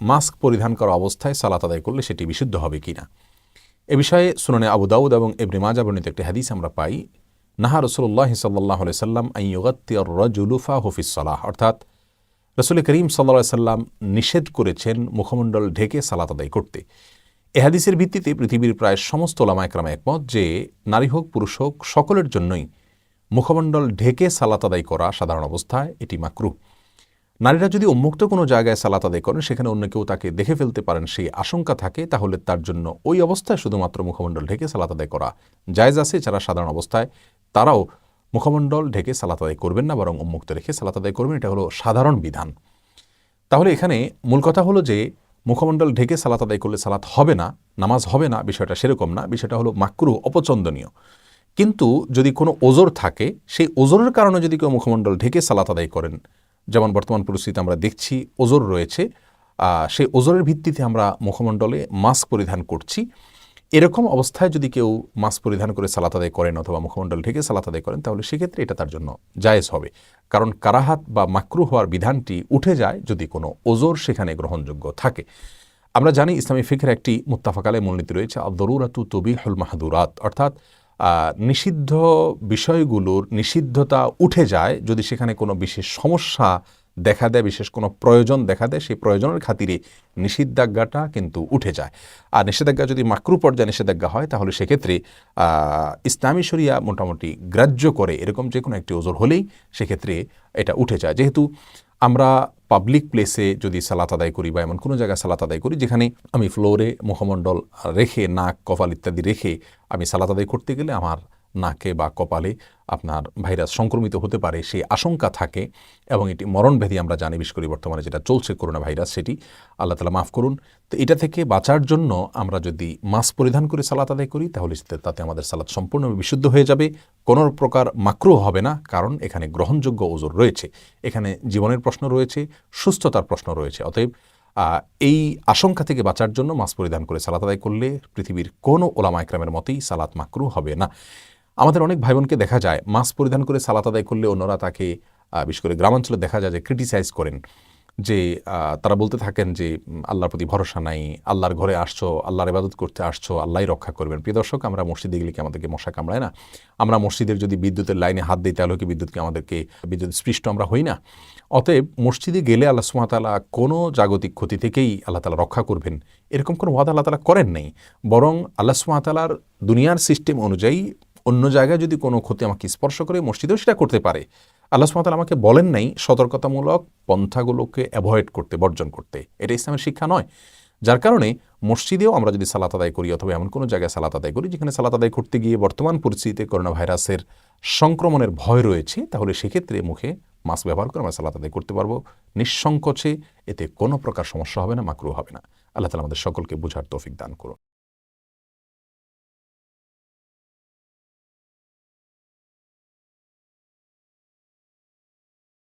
Mask পরিধান করা অবস্থায় সালাত আদায় করলে সেটি বিশুদ্ধ হবে কিনা? এ বিষয়ে সুনানে আবু দাউদ এবং এবনে মাজা বর্ণিত একটি হাদিস আমরা পাই, নাহা রসুল্লাহ সাল্লাহ সাল্লাম আইয়ুগাত্তিয়রজুলুফা হুফিস সালাহ। অর্থাৎ রসুল করিম সাল্লা সাল্লাম নিষেধ করেছেন মুখমণ্ডল ঢেকে সালাত আদায় করতে। এ হাদিসের ভিত্তিতে পৃথিবীর প্রায় সমস্ত ওলামায়করাম একমত যে, নারী হোক, পুরুষ হোক, সকলের জন্যই মুখমণ্ডল ঢেকে সালাত আদায় করা সাধারণ অবস্থায় এটি মাকরু নারীরা যদি উন্মুক্ত কোনো জায়গায় সালাত আদায় করেন, সেখানে অন্য কেউ তাকে দেখে ফেলতে পারেন সেই আশঙ্কা থাকে, তাহলে তার জন্য ওই অবস্থায় শুধুমাত্র মুখমণ্ডল ঢেকে সালাত আদায় করা জায়জ আছে। যারা সাধারণ অবস্থায় তারাও মুখমণ্ডল ঢেকে সালাত আদায় করবেন না, বরং উন্মুক্ত রেখে সালাত আদায় করবেন। এটা হলো সাধারণ বিধান। তাহলে এখানে মূল কথা হলো যে, মুখমণ্ডল ঢেকে সালাত আদায় করলে সালাত হবে না, নামাজ হবে না, বিষয়টা সেরকম না, বিষয়টা হলো মাকরু, অপছন্দনীয়। কিন্তু যদি কোনো ওজোর থাকে, সেই ওজোরের কারণে যদি কেউ মুখমণ্ডল ঢেকে সালাত আদায় করেন যেমন বর্তমান পরিস্থিতি আমরা দেখছি, ওজোর রয়েছে। সেই ওজোরের ভিত্তিতে আমরা মুখমণ্ডলে মাস্ক পরিধান করছি। এরকম অবস্থায় যদি কেউ মাস্ক পরিধান করে সালাত আদায় করেন অথবা মুখমণ্ডল ঢেকে সালাত আদায় করেন, তাহলে সেক্ষেত্রে এটা তার জন্য জায়েজ হবে। কারণ কারাহাত বা মাকরু হওয়ার বিধানটি উঠে যায় যদি কোনো ওজোর সেখানে গ্রহণযোগ্য থাকে। আমরা জানি ইসলামী ফিকের একটি মুত্তাফাকালে মূলনীতি রয়েছে আদরুরাতু তবিহুল মাহাদুরাত। অর্থাৎ নিষিদ্ধ বিষয়গুলোর নিষিদ্ধতা উঠে যায় যদি সেখানে কোনো বিশেষ সমস্যা দেখা দেয়, বিশেষ কোনো প্রয়োজন দেখা দেয়, সেই প্রয়োজনের খাতিরে নিষিদ্ধাজ্ঞাটা কিন্তু উঠে যায়। আর নিষেধাজ্ঞা যদি মাকরু পর্যায়ে নিষেধাজ্ঞা হয়, তাহলে সেক্ষেত্রে ইসলামী শরিয়া মোটামুটি গ্রাহ্য করে। এরকম যে কোনো একটি ওজোর হলেই সেক্ষেত্রে এটা উঠে যায়। যেহেতু আমরা পাবলিক প্লেসে যদি সালাত আদায় করি বা এমন কোনো জায়গায় সালাত আদায় করি যেখানে আমি ফ্লোরে মুখমণ্ডল রেখে, নাক, কপাল ইত্যাদি রেখে আমি সালাত আদায় করতে গেলে আমার নাকে বা কপালে আপনার ভাইরাস সংক্রমিত হতে পারে সেই আশঙ্কা থাকে এবং এটি মরণভেদী আমরা জানি, বিশেষ করে বর্তমানে যেটা চলছে করোনা ভাইরাস, সেটি আল্লাহ তালা মাফ করুন। তো এটা থেকে বাঁচার জন্য আমরা যদি মাস্ক পরিধান করে সালাত আদায় করি, তাহলে তাতে আমাদের সালাত সম্পূর্ণভাবে বিশুদ্ধ হয়ে যাবে। কোনো প্রকার মাকরু হবে না, কারণ এখানে গ্রহণযোগ্য ওজোর রয়েছে। এখানে জীবনের প্রশ্ন রয়েছে, সুস্থতার প্রশ্ন রয়েছে। অতএব এই আশঙ্কা থেকে বাঁচার জন্য মাস্ক পরিধান করে সালাত আদায় করলে পৃথিবীর কোনো ওলামা একরামের মতেই সালাত মাকরু হবে না। আমাদের অনেক ভাই বোনকে দেখা যায়, মাস্ক পরিধান করে সালাত আদায় করলে অন্যরা তাকে বিশেষ করে গ্রামাঞ্চলে দেখা যায় যে ক্রিটিসাইজ করেন। যে তারা বলতে থাকেন যে আল্লাহর প্রতি ভরসা নাই, আল্লাহর ঘরে আসছো, আল্লাহর ইবাদত করতে আসছো, আল্লাহই রক্ষা করবেন। প্রিয় দর্শক, আমরা মসজিদে গেলে কি আমাদেরকে মশা কামড়ায় না? আমরা মসজিদের যদি বিদ্যুতের লাইনে হাত দিই, তাহলে কি বিদ্যুৎকে আমাদেরকে, বিদ্যুৎ স্পৃষ্ট আমরা হই না? অতএব মসজিদে গেলে আল্লাহ সুমাতালা কোনো জাগতিক ক্ষতি থেকেই আল্লাহ তালা রক্ষা করবেন। এরকম কোনো ওয়াদা আল্লাহ তালা করেন নাই। বরং আল্লাহ সুমাতালার দুনিয়ার সিস্টেম অনুযায়ী অন্য জায়গায় যদি কোনো ক্ষতি আমাকে স্পর্শ করে মসজিদেও সেটা করতে পারে। আল্লাহ সুমাতাল আমাকে বলেন নাই সতর্কতামূলক পন্থাগুলোকে অ্যাভয়েড করতে, বর্জন করতে। এটা ইসলামের শিক্ষা নয়। যার কারণে মসজিদেও আমরা যদি সালাত আদায় করি অথবা এমন কোনো জায়গায় সালাত আদায় করি যেখানে সালাত আদায় করতে গিয়ে বর্তমান পরিস্থিতিতে করোনা ভাইরাসের সংক্রমণের ভয় রয়েছে, তাহলে সেক্ষেত্রে মুখে মাস্ক ব্যবহার করে আমরা সালাত আদায় করতে পারব। নিঃসংকোচে এতে কোনো প্রকার সমস্যা হবে না মাকরু হবে না। আল্লাহ তালা আমাদের সকলকে বোঝার তৌফিক দান করুন।